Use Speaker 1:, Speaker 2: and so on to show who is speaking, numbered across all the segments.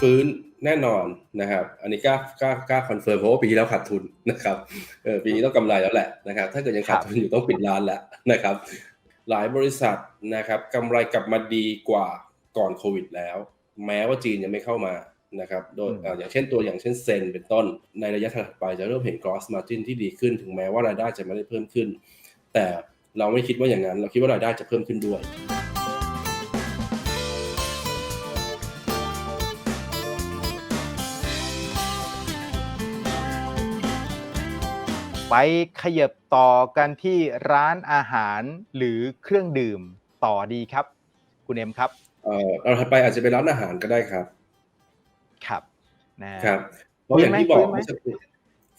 Speaker 1: ฟื้นแน่นอนนะครับ อันนี้กล้ากล้ากล้าคอนเฟิร์มเพราะว่าปีที่แล้วขาดทุนนะครับเออปีนี้ต้องกำไรแล้วแหละนะครับ ถ้าเกิดยังขาดทุนอยู่ต้องปิดร้านแล้วนะครับ หลายบริษัทนะครับกำไรกลับมาดีกว่าก่อนโควิดแล้ว แม้ว่าจีนยังไม่เข้ามานะครับโดย
Speaker 2: อืม
Speaker 1: เอ่ออย่างเช่นตัวอย่างเช่นเซนเป็นต้น ในระยะถัดไปจะเริ่มเห็น gross margin ที่ดีขึ้น ถึงแม้ว่ารายได้จะไม่ได้เพิ่มขึ้น แต่เราไม่คิดว่าอย่างนั้น เราคิดว่ารายได้จะเพิ่มขึ้นด้วย
Speaker 2: ไปขยับต่อกันที่ร้านอาหารหรือเครื่องดื่มต่อดีครับ คุณเอ็มครับ
Speaker 1: เอ่อเราถัดไปอาจจะเป็นร้านอาหารก็ได้ครับ
Speaker 2: ครับนะ
Speaker 1: ครับเพราะอย่างที่บอก
Speaker 2: ฟื้นไหม
Speaker 1: เมื่อสักครู่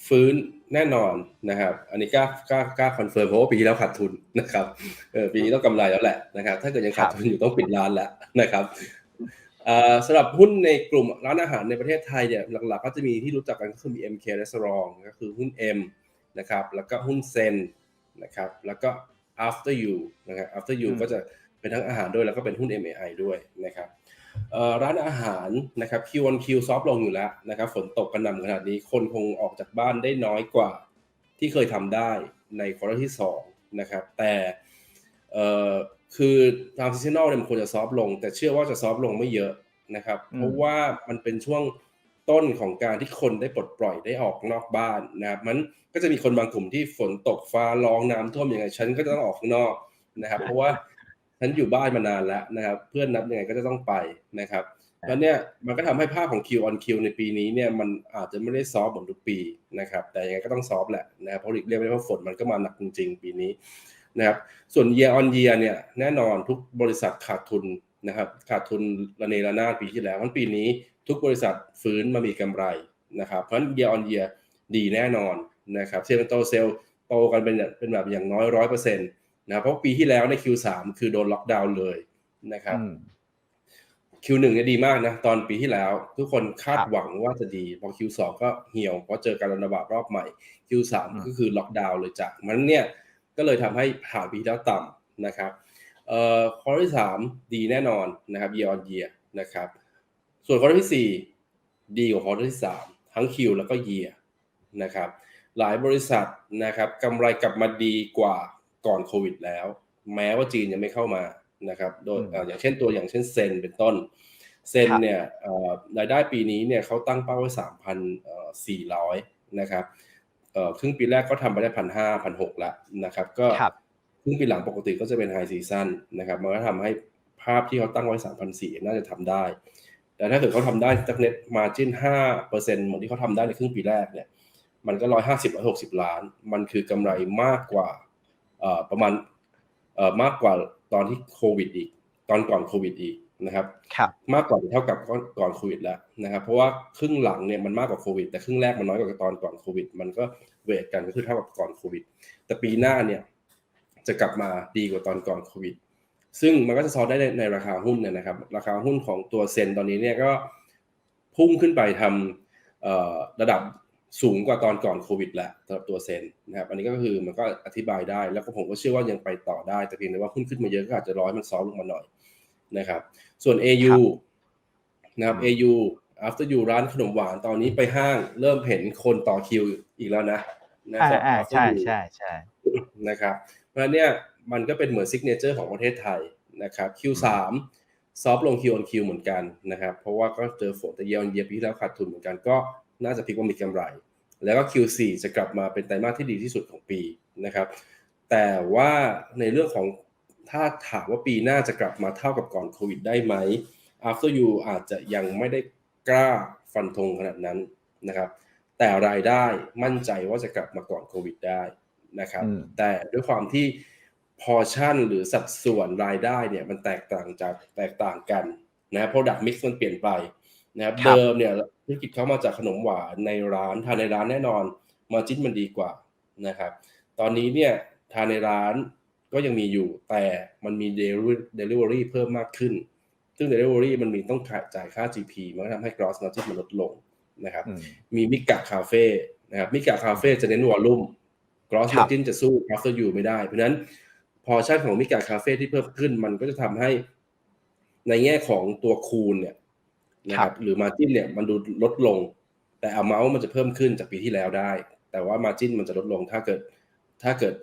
Speaker 1: ฟื้นแน่นอนนะครับ อันนี้กล้ากล้ากล้าคอนเฟิร์มเพราะว่าปีที่แล้วขาดทุนนะครับเออปีนี้ต้องกำไรแล้วแหละนะครับ ถ้าเกิดยังขาดทุนอยู่ต้องปิดร้านแล้วนะครับเอ่อสำหรับหุ้นในกลุ่มร้านอาหารในประเทศไทยเนี่ยหลักๆ ก็จะมีที่รู้จักกันก็คือมี MK Restaurant ก็คือหุ้น M นะครับ แล้วก็หุ้นเซนนะครับ แล้วก็ After You นะครับ After You
Speaker 2: อืม
Speaker 1: ก็จะเป็นทั้งอาหารด้วยแล้วก็เป็นหุ้น MAI ด้วยนะครับเอ่อร้านอาหารนะครับ Q1 Q ซอฟลงอยู่แล้วนะครับ ฝนตกกระหน่ำขนาดนี้ คนคงออกจากบ้านได้น้อยกว่า ที่เคยทำได้ในควอเตอร์ที่2นะครับ แต่เอ่อคือตามซีซันอลเนี่ยมันควรจะซอฟลง แต่เชื่อว่าจะซอฟลงไม่เยอะนะครับ
Speaker 2: อืม
Speaker 1: เพราะว่ามันเป็นช่วง ต้นของการที่คนได้ปลดปล่อยได้ออกนอกบ้านนะครับมันก็จะมีคนบางกลุ่มที่ฝนตกฟ้าร้องน้ำท่วมยังไงฉันก็จะต้องออกข้างนอกนะครับ เพราะว่าฉันอยู่บ้านมานานแล้วนะครับ เพื่อนนับยังไงก็จะต้องไปนะครับแล้วเนี่ยมันก็ทำให้ภาพของ Q on Q ในปีนี้เนี่ยมันอาจจะไม่ได้ซอฟต์เหมือนทุกปีนะครับ แต่ยังไงก็ต้องซอฟต์แหละนะครับเพราะหลีกเลี่ยงไม่ได้เพราะฝนมันก็มาหนักจริงๆปีนี้นะครับส่วน year on year เนี่ยแน่นอนทุกบริษัทขาดทุน นะครับขาดทุนระเนระนาดปีที่แล้วเพราะฉะนั้นปีนี้ทุกบริษัทฟื้นมามีกำไรนะครับเพราะฉะนั้น year on year ดีแน่นอนนะครับเซลโตเซลโตกันเป็นเป็นแบบอย่างน้อยร้อยเปอร์เซ็นต์นะครับเพราะปีที่แล้วใน Q3 คือโดนล็อกดาวน์เลยนะครับ
Speaker 2: อืม
Speaker 1: Q1 เนี่ยดีมากนะตอนปีที่แล้ว ทุกคนคาด
Speaker 2: ครับ
Speaker 1: หวังว่าจะดีพอ Q2 ก็เหี่ยวเพราะเจอการระบาดรอบใหม่ Q3
Speaker 2: อืม
Speaker 1: ก็คือล็อกดาวน์เลยจ้ะมันเนี่ยก็เลยทำให้ผ่านปีที่แล้วต่ำนะครับ เอ่อคอร์ที่สามดีแน่นอนนะครับ year on year นะครับ ส่วนคอร์ที่สี่ดีกว่าคอร์ที่สามทั้ง Q แล้วก็ year นะครับ หลายบริษัทนะครับกำไรกลับมาดีกว่าก่อนโควิดแล้ว แม้ว่าจีนยังไม่เข้ามานะครับโดย
Speaker 2: อืม
Speaker 1: เอ่ออย่างเช่นตัวอย่างเช่นเซนเป็นต้นเซน
Speaker 2: ครับ
Speaker 1: เนี่ยเอ่อรายได้ปีนี้เนี่ยเขาตั้งเป้าไว้สามพันสี่ร้อยนะครับเอ่อครึ่งปีแรกก็ทำไปได้พันห้าพันหกแล้วนะครับ ก็
Speaker 2: ครับ
Speaker 1: ครึ่งปีหลังปกติก็จะเป็นไฮซีซั o นนะครับมันก็ทำให้ภาพที่เขาตั้งไว้สามพันสี่น่าจะทำได้ แต่ถ้าเกิดเขาทำได้จากเน็ตมาจินห้าเปอร์เซ็นต์เหมือนที่เขาทำได้ในครึ่งปีแรกเนี่ยมันก็ร้อยห้าสิบร้อยหกสิบล้าน มันคือกำไรมากกว่าเอ่อประมาณเอ่อมากกว่าตอนที่โควิดอีก ตอนก่อนโควิดอีกนะครับ
Speaker 2: ครับ
Speaker 1: มากกว่าหรือเท่ากับก่อนก่อนโควิดแล้วนะครับเพราะว่าครึ่งหลังเนี่ยมันมากกว่าโควิด แต่ครึ่งแรกมันน้อยกว่าตอนก่อนโควิด มันก็เวทกันก็คือเท่ากับก่อนโควิด แต่ปีหน้าเนี่ย จะกลับมาดีกว่าตอนก่อนโควิด ซึ่งมันก็จะซอได้ในในราคาหุ้นเนี่ยนะครับ ราคาหุ้นของตัวเซนตอนนี้เนี่ยก็พุ่งขึ้นไปทำเอ่อระดับสูงกว่าตอนก่อนโควิดแหละสำหรับตัวเซนนะครับ อันนี้ก็คือมันก็อธิบายได้ แล้วก็ผมก็เชื่อว่ายังไปต่อได้ แต่เพียงแต่ว่าหุ้นขึ้นมาเยอะก็อาจจะร้อยมันซอฟต์ลงมาหน่อยนะครับ ส่วน AU นะครับ AU after you ร้านขนมหวานตอนนี้ไปห้างเริ่มเห็นคนต่อคิวอีกแล้วนะนะ
Speaker 2: อ่า
Speaker 1: ครับ
Speaker 2: อ่า
Speaker 1: After
Speaker 2: ใช่
Speaker 1: You
Speaker 2: ใช่ใช่
Speaker 1: นะครับ เพราะฉะนั้นเนี่ยมันก็เป็นเหมือนซิกเนเจอร์ของประเทศไทยนะครับ Q3 ซอฟลง Q on Q เหมือนกันนะครับ เพราะว่าก็เจอฝนแต่เยียร์เยียปีที่แล้วขาดทุนเหมือนกันก็น่าจะพลิกว่ามีกำไร แล้วก็ Q4 จะกลับมาเป็นไตรมาสที่ดีที่สุดของปีนะครับ แต่ว่าในเรื่องของถ้าถามว่าปีหน้าจะกลับมาเท่ากับก่อนโควิดได้ไหม after you อาจจะยังไม่ได้กล้าฟันธงขนาดนั้นนะครับ แต่รายได้มั่นใจว่าจะกลับมาก่อนโควิดได้ นะครับ
Speaker 2: อืม
Speaker 1: แต่ด้วยความที่พอชั่นหรือสัดส่วนรายได้เนี่ยมันแตกต่างจากแตกต่างกันนะ product mix มันเปลี่ยนไปนะครับ
Speaker 2: ครับ
Speaker 1: เดิมเนี่ยธุรกิจเขามาจากขนมหวานในร้านทานในร้านแน่นอนมาจิ้นมันดีกว่านะครับตอนนี้เนี่ยทานในร้านก็ยังมีอยู่แต่มันมี delivery delivery เพิ่มมากขึ้น ซึ่ง delivery มันมีต้องจ่ายค่า GP มันก็ทำให้ gross margin มันลดลงนะครับ
Speaker 2: อืม
Speaker 1: มีมิกะคาเฟ่นะครับมิกะคาเฟ่จะเน้นวอลลุ่ม gross
Speaker 2: ครับ
Speaker 1: margin จะสู้ after you ไม่ได้ เพราะฉะนั้นพอชั่นของมิกะคาเฟ่ที่เพิ่มขึ้นมันก็จะทำให้ ในแง่ของตัวคูณเนี่ยนะครับหรือมาจิ้นเนี่ยมันดูลดลง แต่เอาเมาส์มันจะเพิ่มขึ้นจากปีที่แล้วได้ แต่ว่ามาจิ้นมันจะลดลงถ้าเกิดถ้าเกิด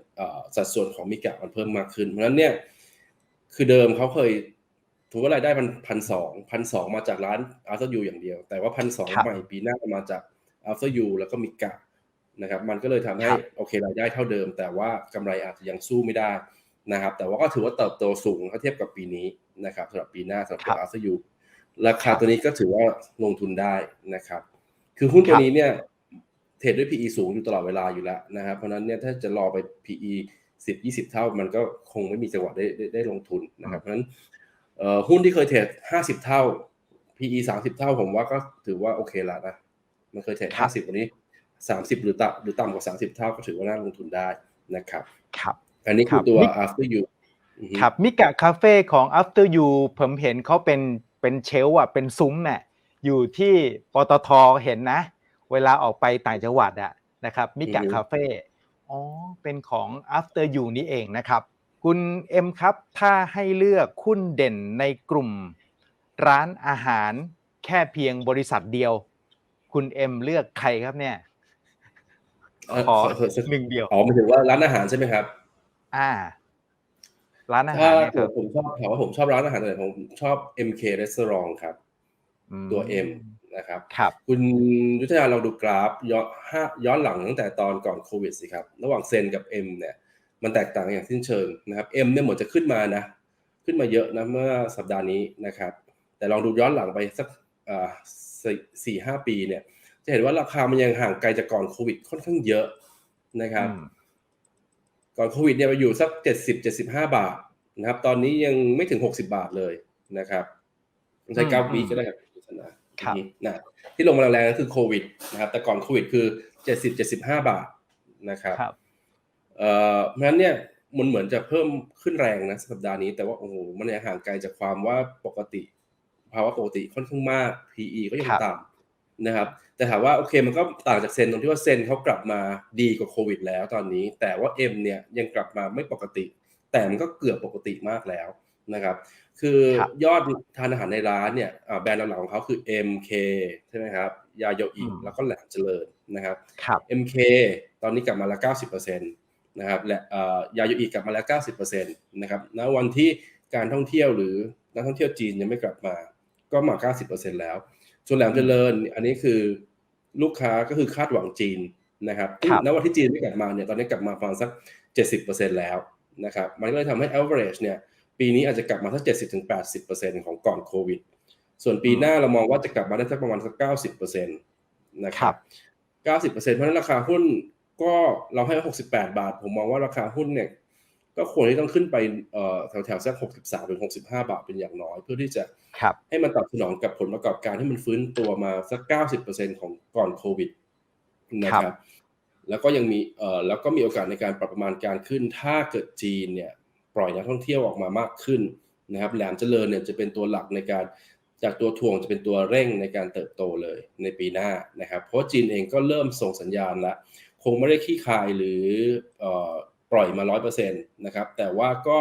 Speaker 1: สัดส่วนของมิกะมันเพิ่มมากขึ้น เพราะฉะนั้นเนี่ยคือเดิมเขาเคยถือว่ารายได้พันพันสองพันสองมาจากร้านอัลเซอร์ยูอย่างเดียว แต่ว่าพันสองใหม่ปีหน้ามาจากอัลเซอร์ยูแล้วก็มิกะ นะครับมันก็เลยทำให้โอเครายได้เท่าเดิม แต่ว่ากำไรอาจจะยังสู้ไม่ได้นะครับ แต่ว่าก็ถือว่าเติบโตสูงถ้าเทียบกับปีนี้นะครับสำหรับปีหน้าสำหรับตัวอัลเซอร์ยูราคาตัวนี้ก็ถือว่าลงทุนได้นะครับ คือหุ้นตัวนี้เนี่ยเทรดด้วย PE สูงอยู่ตลอดเวลาอยู่แล้วนะครับ เพราะนั้นเนี่ยถ้าจะรอไป PE 10 20เท่ามันก็คงไม่มีจังหวะได้ได้ได้ลงทุนนะครับ เพราะฉะนั้นหุ้นที่เคยเทรด50เท่า PE 30เท่าผมว่าก็ถือว่าโอเคละนะ มันเคยเทรด50วันนี้ 30 หรือต่ำหรือต่ำกว่า 30 เท่าก็ถือว่าน่าลงทุนได้นะครับ
Speaker 2: ครับ
Speaker 1: อันนี้คือตัว after you
Speaker 2: ครับมิกะคาเฟ่ของ after you ผมเห็นเขาเป็นเป็นเชลอะเป็นซุ้มเนี่ยอยู่ที่ปตทเห็นนะ เวลาออกไปต่างจังหวัดอะนะครับมิกะคาเฟ่อ๋อเป็นของ after you นี่เองนะครับ คุณเอ็มครับ ถ้าให้เลือกหุ้นเด่นในกลุ่มร้านอาหารแค่เพียงบริษัทเดียว คุณเอ็มเลือกใครครับเนี่ย ขอหนึ่งเดียว
Speaker 1: อ๋อหมายถึงว่าร้านอาหารใช่ไหมครับ
Speaker 2: อ่า ร้านอาหาร
Speaker 1: ถ้า
Speaker 2: เนี่ยครับ
Speaker 1: ผมชอบถามว่าผมชอบร้านอาหารอะไรผมชอบ MK Restaurant ครับ ตัว M นะครับ
Speaker 2: ครับ
Speaker 1: คุณยุทธยาเราดูกราฟย้อนห้าย้อนหลังตั้งแต่ตอนก่อนโควิดสิครับ ระหว่างเซนกับ M เนี่ย มันแตกต่างอย่างสิ้นเชิงนะครับ M เนี่ยเหมือนจะขึ้นมานะ ขึ้นมาเยอะนะเมื่อสัปดาห์นี้นะครับ แต่ลองดูย้อนหลังไปสักสี่ห้าปีเนี่ย จะเห็นว่าราคามันยังห่างไกลจากก่อนโควิดค่อนข้างเยอะนะครับ ก่อนโควิดเนี่ยไปอยู่สักเจ็ดสิบเจ็ดสิบห้าบาทนะครับ ตอนนี้ยังไม่ถึงหกสิบาทเลยนะครับใช้เก้าปีก็ได้ครับนะครับนะที่ลงมาแรงๆก็คือโควิดนะครับ แต่ก่อนโควิดคือเจ็ดสิบเจ็ดสิบห้าบาทนะครับเอ่อเพราะฉะนั้นเนี่ยมันเหมือนจะเพิ่มขึ้นแรงนะสัปดาห์นี้แต่ว่าโอ้โหมันยังห่างไกลจากความว่าปกติ ภาวะปกติค่อนข้างมาก PE ก็ยังต่ำ นะครับแต่ถามว่าโอเคมันก็ต่างจากเซนตรงที่ว่าเซนเขากลับมาดีกว่าโควิด แล้วตอนนี้ แต่ว่า M เนี่ยยังกลับมาไม่ปกติ แต่มันก็เกือบปกติมากแล้วนะครับ คือยอดทานอาหารในร้านเนี่ยแบรนด์หลักของเขาคือ MK ใช่ไหมครับยาโยอิแล้วก็แหลมเจริญนะครับ MK ตอนนี้กลับมาแล้ว90%นะครับและยาโยอิกลับมาแล้ว90%นะครับณวันที่การท่องเที่ยวหรือนักท่องเที่ยวจีนยังไม่กลับมาก็มา 90%แล้ว ส่วนแหลมเจริญอันนี้คือลูกค้าก็คือคาดหวังจีนนะครับณวันที่จีนไม่กลับมาเนี่ยตอนนี้กลับมาประมาณสัก 70%แล้วนะครับมันก็เลยทำให้ average เนี่ยปีนี้อาจจะกลับมาสัก 70-80%ของก่อนโควิด ส่วนปีหน้าเรามองว่าจะกลับมาได้สักประมาณสัก 90%นะครับ 90%เพราะฉะนั้นราคาหุ้นก็เราให้ 68 บาท ผมมองว่าราคาหุ้นเนี่ย ก็ควรที่ต้องขึ้นไปแถวแถวสัก63ถึง65บาทเป็นอย่างน้อย เพื่อที่จะให้มันตอบสนองกับผลประกอบการที่มันฟื้นตัวมาสัก90%ของก่อนโควิดนะครับ แล้วก็ยังมีเอ่อแล้วก็มีโอกาสในการปรับประมาณการขึ้น ถ้าเกิดจีนเนี่ยปล่อยนักท่องเที่ยวออกมามากขึ้นนะครับ แหลมเจริญเนี่ยจะเป็นตัวหลักในการจากตัวทวงจะเป็นตัวเร่งในการเติบโตเลยในปีหน้านะครับ เพราะจีนเองก็เริ่มส่งสัญญาณแล้วคงไม่ได้ขี้คายหรือ ปล่อยมา 100%นะครับ แต่ว่าก็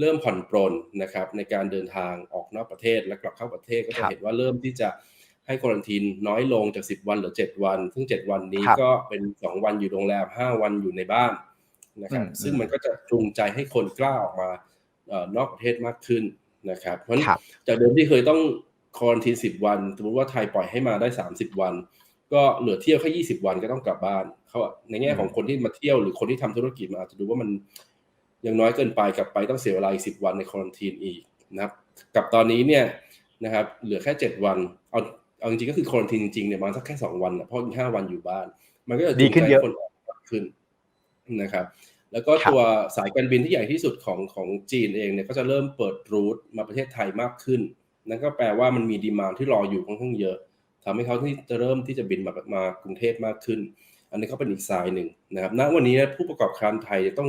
Speaker 1: เริ่มผ่อนปรนนะครับในการเดินทางออกนอกประเทศและกลับเข้าประเทศก็จะเห็นว่าเริ่มที่จะให้ควอนตินน้อยลงจาก 10 วันเหลือ 7 วัน ซึ่ง 7 วันนี้ก็เป็น 2 วันอยู่โรงแรม 5 วันอยู่ในบ้านนะครับซึ่งมันก็จะจูงใจให้คนกล้าออกมานอกประเทศมากขึ้นนะครับ เพราะจากเดิมที่เคยต้องควอนติน10 วัน สมมติว่าไทยปล่อยให้มาได้ 30 วัน ก็เหลือเที่ยวแค่20วันก็ต้องกลับบ้านเขาในแง่ของคนที่มาเที่ยวหรือคนที่ทำธุรกิจมาอาจจะดูว่ามันยังน้อยเกินไปกลับไปต้องเสียเวลาอีก10วันในควอนตินอีกนะครับกับตอนนี้เนี่ยนะครับเหลือแค่7วันเอาเอาจริงๆก็คือควอนตินจริงๆเนี่ยมาสักแค่2วันนะเพราะอีก5วันอยู่บ้าน มันก็จะ
Speaker 2: ดีขึ้นเยอะ
Speaker 1: คนออกมากขึ้นนะครับ แล้วก็ตัวสายการบินที่ใหญ่ที่สุดของของจีนเองเนี่ยก็จะเริ่มเปิดรูทมาประเทศไทยมากขึ้น นั่นก็แปลว่ามันมีดีมานที่รออยู่ค่อนข้างเยอะ ทำให้เขาที่จะเริ่มที่จะบินมามากรุงเทพมากขึ้น อันนี้ก็เป็นอีกสายหนึ่งนะครับณวันนี้ผู้ประกอบการไทยต้อง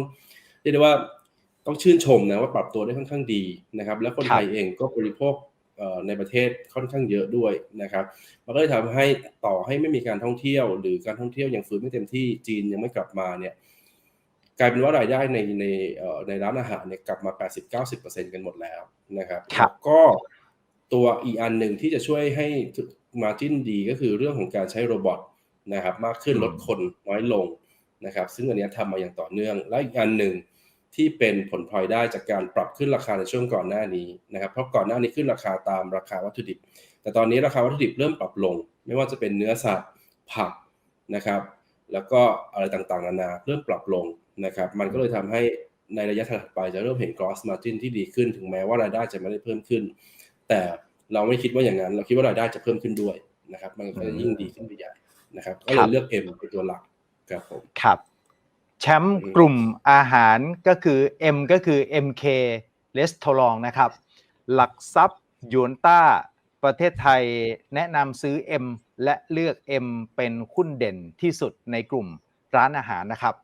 Speaker 1: เรียกได้ว่าต้องชื่นชมนะว่าปรับตัวได้ค่อนข้างดีนะครับ และคนไทยเองก็บริโภคในประเทศค่อนข้างเยอะด้วยนะครับมันก็เลยทำให้ต่อให้ไม่มีการท่องเที่ยว หรือการท่องเที่ยวยังฟื้นไม่เต็มที่จีนยังไม่กลับมาเนี่ยกลายเป็นว่ารายได้ในในในร้านอาหารเนี่ยกลับมา 80-90%กันหมดแล้วนะครับ
Speaker 2: ครับ
Speaker 1: ก็ตัวอีกอันหนึ่งที่จะช่วยให้ margin ดีก็คือเรื่องของการใช้โรบอทนะครับมากขึ้น
Speaker 2: อืม
Speaker 1: ลดคนน้อยลงนะครับ ซึ่งอันเนี้ยทำมาอย่างต่อเนื่องและอีกอันหนึ่งที่เป็นผลพลอยได้จากการปรับขึ้นราคาในช่วงก่อนหน้านี้นะครับ เพราะก่อนหน้านี้ขึ้นราคาตามราคาวัตถุดิบ แต่ตอนนี้ราคาวัตถุดิบเริ่มปรับลง ไม่ว่าจะเป็นเนื้อสัตว์ผักนะครับ แล้วก็อะไรต่างๆนานาเริ่มปรับลงนะครับ มันก็เลยทำให้ในระยะถัดไปจะเริ่มเห็น gross margin ที่ดีขึ้น ถึงแม้ว่ารายได้จะไม่ได้เพิ่มขึ้น แต่ เราไม่คิดว่าอย่างนั้น เราคิดว่ารายได้จะเพิ่มขึ้นด้วยนะครับ มันก็จะยิ่งดีขึ้นไปใหญ่นะครับก็เลยเลือก M เป็นตัวหลักครับผม
Speaker 2: ครับแชมป์
Speaker 1: อืม
Speaker 2: กลุ่มอาหารก็คือ M ก็คือ MK Restaurant นะครับ หลักทรัพย์ยูนต้า ประเทศไทยแนะนำซื้อ M และเลือก M เป็นหุ้นเด่นที่สุดในกลุ่มร้านอาหารนะครับ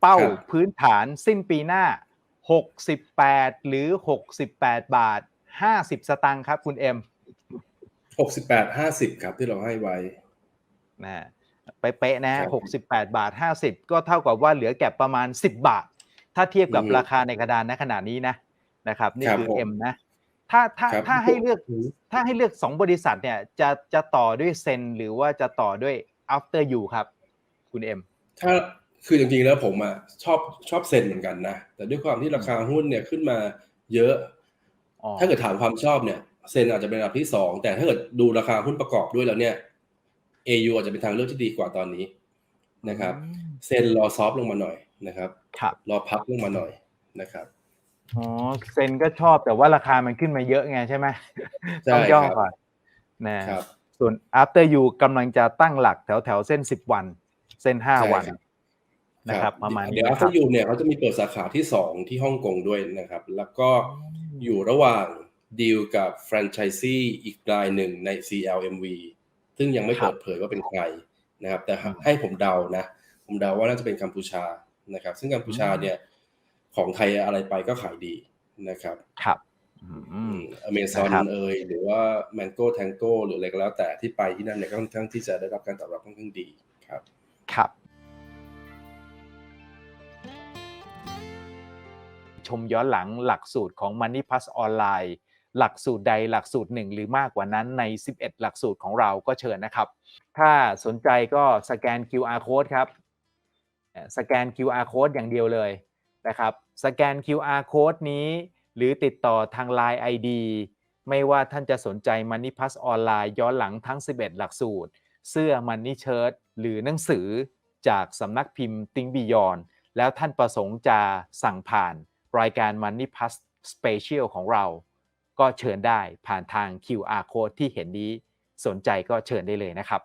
Speaker 2: เป้า
Speaker 1: ครับ
Speaker 2: พื้นฐานสิ้นปีหน้า 68 หรือ 68 บาท 50สตางค์ครับ คุณ M
Speaker 1: 68 50ครับที่เราให้ไว้
Speaker 2: นะเป๊ะๆนะ
Speaker 1: ครับ
Speaker 2: หกสิบแปดบาทห้าสิบก็เท่ากับว่าเหลือแก็บประมาณสิบบาท ถ้าเทียบกับ
Speaker 1: อือฮึ
Speaker 2: ราคาในกระดานณขณะนี้นะนะครับ นี่
Speaker 1: ครับ
Speaker 2: คือ
Speaker 1: ผม
Speaker 2: M นะถ้าถ้า
Speaker 1: ครับ
Speaker 2: ถ้าให้เลือก
Speaker 1: อืม
Speaker 2: ถ้าให้เลือกสองบริษัทเนี่ยจะจะต่อด้วยเซนหรือว่าจะต่อด้วย after you ครับ คุณ M
Speaker 1: ถ้าคือจริงๆแล้วผมอะชอบชอบเซ็นเหมือนกันนะ แต่ด้วยความที่ราคาหุ้นเนี่ยขึ้นมาเยอะ
Speaker 2: อ๋อ
Speaker 1: ถ้าเกิดถามความชอบเนี่ย เซ็นอาจจะเป็นอันดับที่สองแต่ถ้าเกิดดูราคาหุ้นประกอบด้วยแล้วเนี่ย AU อาจจะเป็นทางเลือกที่ดีกว่าตอนนี้นะครับ
Speaker 2: อืม
Speaker 1: เซ็นรอซอฟต์ลงมาหน่อยนะครับ
Speaker 2: ครับ
Speaker 1: รอพักลงมาหน่อยนะครับ
Speaker 2: อ๋อเซนก็ชอบแต่ว่าราคามันขึ้นมาเยอะไงใช่ไหม
Speaker 1: ใช่
Speaker 2: ต้องย่อ
Speaker 1: ครับ
Speaker 2: ก่อนนะครับส่วน after you กำลังจะตั้งหลักแถวแถวๆเส้นสิบวัน เส้นห้า
Speaker 1: ใช่
Speaker 2: วัน
Speaker 1: ครับ
Speaker 2: นะครับประมาณ
Speaker 1: เดี๋
Speaker 2: นี้
Speaker 1: ยว
Speaker 2: นะครั
Speaker 1: after
Speaker 2: บ
Speaker 1: you เนี่ยเขาจะมีเปิดสาขาที่สองที่ฮ่องกงด้วยนะครับ แล้วก็ อยู่ระหว่างดีลกับแฟรนไชส์ซีอีกรายหนึ่งใน CLMV ซึ่งยังไม่
Speaker 2: ครับ
Speaker 1: เปิดเผยว่าเป็นใครนะครับ แต่
Speaker 2: อืม
Speaker 1: ให้ผมเดานะ ผมเดาว่าน่าจะเป็นกัมพูชานะครับ ซึ่งกัมพูชาเนี่ยของไทยอะไรไปก็ขายดีนะครับ
Speaker 2: ครับอืม
Speaker 1: อเมซอน
Speaker 2: นะครับ
Speaker 1: เอยหรือว่า Mango Tango หรืออะไรก็แล้วแต่ที่ไปที่นั่นเนี่ยก็ค่อนข้างที่จะได้รับการตอบรับค่อนข้างดีครับ
Speaker 2: ชมย้อนหลังหลักสูตรของ Money Plus ออนไลน์หลักสูตรใดหลักสูตรหนึ่งหรือมากกว่านั้นใน 11 หลักสูตรของเราก็เชิญนะครับ ถ้าสนใจก็สแกน QR code ครับ สแกน QR code อย่างเดียวเลยนะครับ สแกน QR code นี้ หรือติดต่อทาง Line ID ไม่ว่าท่านจะสนใจ Money Plus ออนไลน์ย้อนหลังทั้ง 11 หลักสูตร เสื้อ Money Shirt หรือหนังสือจากสำนักพิมพ์ Think Beyond แล้วท่านประสงค์จะสั่งผ่าน รายการ Money Plus Special ของเรา ก็เชิญได้ผ่านทาง QR code ที่เห็นนี้สนใจก็เชิญได้เลยนะครับ